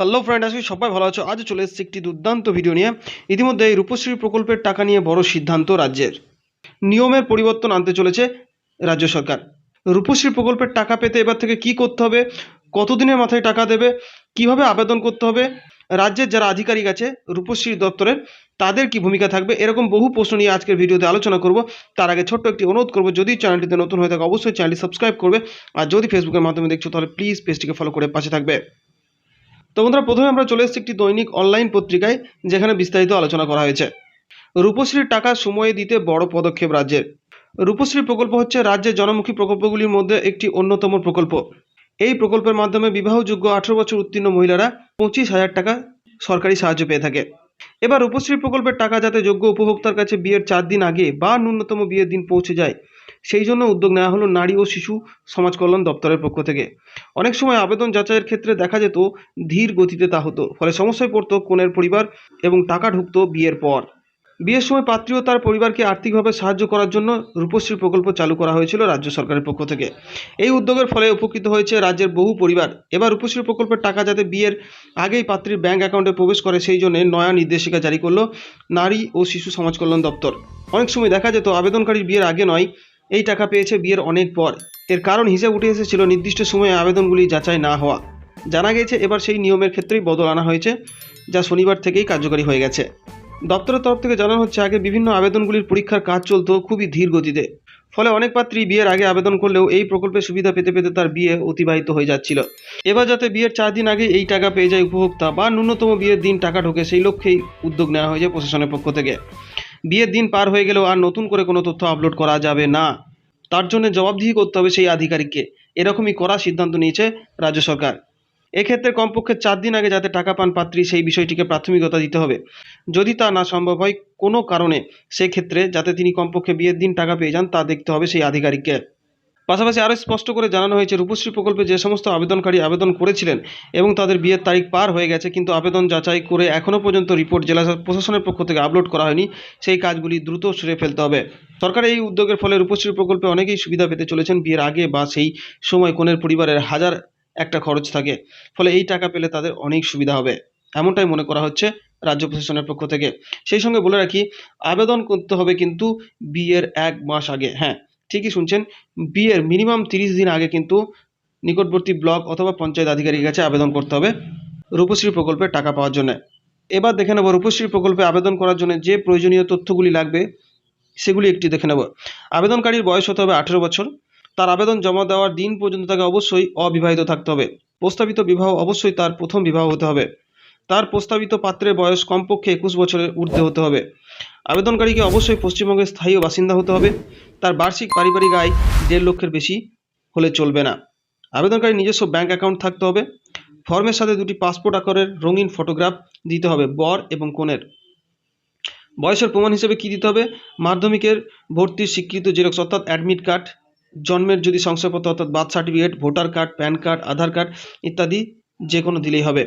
Hello friend আজকে সবাই ভালো আছো? আজ চলে এসেছে একটি দুর্দান্ত ভিডিও নিয়ে। ইতিমধ্যে এই রূপশ্রী প্রকল্পের টাকা নিয়ে বড় সিদ্ধান্ত রাজ্যের। নিয়মের পরিবর্তন আনতে চলেছে রাজ্য সরকার। রূপশ্রী প্রকল্পের টাকা পেতে এবার থেকে কি করতে হবে? কতদিনের মাথায় টাকা দেবে? কীভাবে আবেদন করতে হবে? রাজ্যের যারা আধিকারিক আছে রূপশ্রী দপ্তরের তাদের কি ভূমিকা থাকবে? এরকম বহু প্রশ্ন নিয়ে আজকের ভিডিওতে আলোচনা করব। তার আগে ছোট্ট একটি অনুরোধ করব, যদি চ্যানেলটিতে নতুন হয়ে থাকে, অবশ্যই চ্যানেলটি সাবস্ক্রাইব করবে। আর যদি ফেসবুকের মাধ্যমে দেখছ, তাহলে প্লিজ পেজটিকে ফলো করে পাশে থাকবে। তো বন্ধুরা, প্রথমে আমরা চলে এসেছি একটি দৈনিক অনলাইন পত্রিকায়, যেখানে বিস্তারিত আলোচনা করা হয়েছে। রূপশ্রীর টাকা সময়ে দিতে বড় পদক্ষেপ রাজ্যের। রূপশ্রী প্রকল্প হচ্ছে রাজ্যের জনমুখী প্রকল্পগুলির মধ্যে একটি অন্যতম প্রকল্প। এই প্রকল্পের মাধ্যমে বিবাহযোগ্য আঠেরো বছর উত্তীর্ণ মহিলারা পঁচিশ হাজার টাকা সরকারি সাহায্য পেয়ে থাকে। এবার রূপশ্রী প্রকল্পের টাকা যাতে যোগ্য উপভোক্তার কাছে বিয়ের চার দিন আগে বা ন্যূনতম বিয়ের দিন পৌঁছে যায় সেই জন্য উদ্যোগ নেওয়া হলো নারী ও শিশু সমাজ কল্যাণ দপ্তরের পক্ষ থেকে। অনেক সময় আবেদন যাচাইয়ের ক্ষেত্রে দেখা যেত ধীর গতিতে তা হতো, ফলে সমস্যায় পড়তো কনের পরিবার এবং টাকা ঢুকতো বিয়ের পর। বিয়ের সময় পাত্রী ও তার পরিবারকে আর্থিকভাবে সাহায্য করার জন্য রূপশ্রী প্রকল্প চালু করা হয়েছিল রাজ্য সরকারের পক্ষ থেকে। এই উদ্যোগের ফলে উপকৃত হয়েছে রাজ্যের বহু পরিবার। এবার রূপশ্রী প্রকল্পের টাকা যাতে বিয়ের আগেই পাত্রীর ব্যাংক অ্যাকাউন্টে প্রবেশ করে সেই জন্য নয়া নির্দেশিকা জারি করল নারী ও শিশু সমাজ কল্যাণ দপ্তর। অনেক সময় দেখা যেত আবেদনকারীর বিয়ের আগে নয় এই টাকা পেয়েছে বিয়ের অনেক পর। এর কারণ হিসেবে উঠে এসেছিল নির্দিষ্ট সময়ে আবেদনগুলি যাচাই না হওয়া। জানা গেছে এবার সেই নিয়মের ক্ষেত্রেই বদল আনা হয়েছে, যা শনিবার থেকেই কার্যকরী হয়ে গেছে। দপ্তরের তরফ থেকে জানানো হচ্ছে, আগে বিভিন্ন আবেদনগুলির পরীক্ষার কাজ চলতো খুবই ধীর গতিতে। ফলে অনেক পাত্রী বিয়ের আগে আবেদন করলেও এই প্রকল্পের সুবিধা পেতে পেতে তার বিয়ে অতিবাহিত হয়ে যাচ্ছিল। এবার যাতে বিয়ের চার দিন আগে এই টাকা পেয়ে যায় উপভোক্তা বা ন্যূনতম বিয়ের দিন টাকা ঢোকে, সেই লক্ষ্যেই উদ্যোগ নেওয়া হয়েছে প্রশাসনের পক্ষ থেকে। বিয়ের দিন পার হয়ে গেলেও আর নতুন করে কোনো তথ্য আপলোড করা যাবে না। তার জন্য জবাবদিহি করতে হবে সেই আধিকারিককে। এরকমই করা সিদ্ধান্ত নিয়েছে রাজ্য সরকার। এক্ষেত্রে কমপক্ষে চার দিন আগে যাতে টাকা পান পাত্রী সেই বিষয়টিকে প্রাথমিকতা দিতে হবে। যদি তা না সম্ভব হয় কোনো কারণে, সেক্ষেত্রে যাতে তিনি কমপক্ষে বিয়ের দিন টাকা পেয়ে যান তা দেখতে হবে সেই আধিকারিককে। পাশাপাশি আরও স্পষ্ট করে জানানো হয়েছে, রূপশ্রী প্রকল্পে যে সমস্ত আবেদনকারী আবেদন করেছিলেন এবং তাদের বিয়ের তারিখ পার হয়ে গেছে, কিন্তু আবেদন যাচাই করে এখনও পর্যন্ত রিপোর্ট জেলা প্রশাসনের পক্ষ থেকে আপলোড করা হয়নি। সেই কাজগুলি দ্রুত সেরে ফেলতে হবে। সরকারের এই উদ্যোগের ফলে রূপশ্রী প্রকল্পে অনেকেই সুবিধা পেতে চলেছেন বিয়ের আগে বা সেই সময় কনের পরিবারের হাজার একটা খরচ থাকে। ফলে এই টাকা পেলে তাদের অনেক সুবিধা হবে। এমনটাই মনে করা হচ্ছে রাজ্য প্রশাসনের পক্ষ থেকে। সেই সঙ্গে বলে রাখি, আবেদন করতে হবে কিন্তু বিয়ের এক মাস আগে। হ্যাঁ ঠিকই শুনছেন, বিয়ের মিনিমাম তিরিশ দিন আগে কিন্তু নিকটবর্তী ব্লক অথবা পঞ্চায়েত আধিকারিকের কাছে আবেদন করতে হবে রূপশ্রী প্রকল্পে টাকা পাওয়ার জন্য। এবার দেখে নেব রূপশ্রী প্রকল্পে আবেদন করার জন্য যে প্রয়োজনীয় তথ্যগুলি লাগবে, সেগুলি একটি দেখে নেব। আবেদনকারীর বয়স হতে হবে আঠেরো বছর। তার আবেদন জমা দেওয়ার দিন পর্যন্ত তাকে অবশ্যই অবিবাহিত থাকতে হবে। প্রস্তাবিত বিবাহ অবশ্যই তার প্রথম বিবাহ হতে হবে। তার প্রস্তাবিত পাত্রের বয়স কমপক্ষে একুশ বছরের ঊর্ধ্বে হতে হবে। আবেদনকারীকে অবশ্যই পশ্চিমবঙ্গের স্থায়ী বাসিন্দা হতে হবে। তার বার্ষিক পারিবারিক আয় দেড় লক্ষের বেশি হলে চলবে না। আবেদনকারী নিজস্ব ব্যাংক অ্যাকাউন্ট থাকতে হবে। ফর্মের সাথে দুটি পাসপোর্ট আকারের রঙিন ফটোগ্রাফ দিতে হবে বর এবং কনের। বয়সের প্রমাণ হিসেবে কি দিতে হবে? মাধ্যমিকের ভর্তির স্বীকৃত জেরক্স অর্থাৎ অ্যাডমিট কার্ড, জন্মের যদি শংসাপত্র অর্থাৎ birth certificate, voter card, PAN card, Aadhaar card ইত্যাদি যে কোনো দিলেই হবে।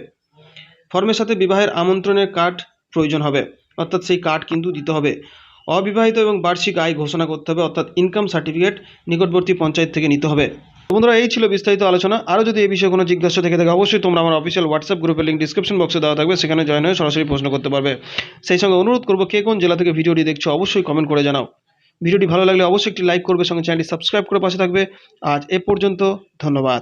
ফর্মের সাথে বিবাহের আমন্ত্রণের কার্ড প্রয়োজন হবে। অর্থাৎ সেই কার্ড কিন্তু দিতে হবে। অবিবাহিত এবং বার্ষিক আয় ঘোষণা করতে হবে, অর্থাৎ ইনকাম সার্টিফিকেট নিকটবর্তী পঞ্চায়েত থেকে নিতে হবে। বন্ধুরা, এই ছিল বিস্তারিত আলোচনা। আরও যদি এই বিষয়ে কোনো জিজ্ঞাসা থেকে থাকে, অবশ্যই তোমরা আমার অফিসিয়াল হোয়াটসঅ্যাপ গ্রুপের লিঙ্ক ডিসক্রিপশন বক্সে দেওয়া থাকবে। সেখানে জয়েন হয়ে সরাসরি প্রশ্ন করতে পারবে। সেই সঙ্গে অনুরোধ করব, কে কোন জেলা থেকে ভিডিওটি দেখছ, অবশ্যই কমেন্ট করে জানাও। ভিডিওটি ভালো লাগলে অবশ্যই একটি লাইক করবে, সঙ্গে চ্যানেলটি সাবস্ক্রাইব করে পাশে থাকবে। আজ এ পর্যন্ত, ধন্যবাদ।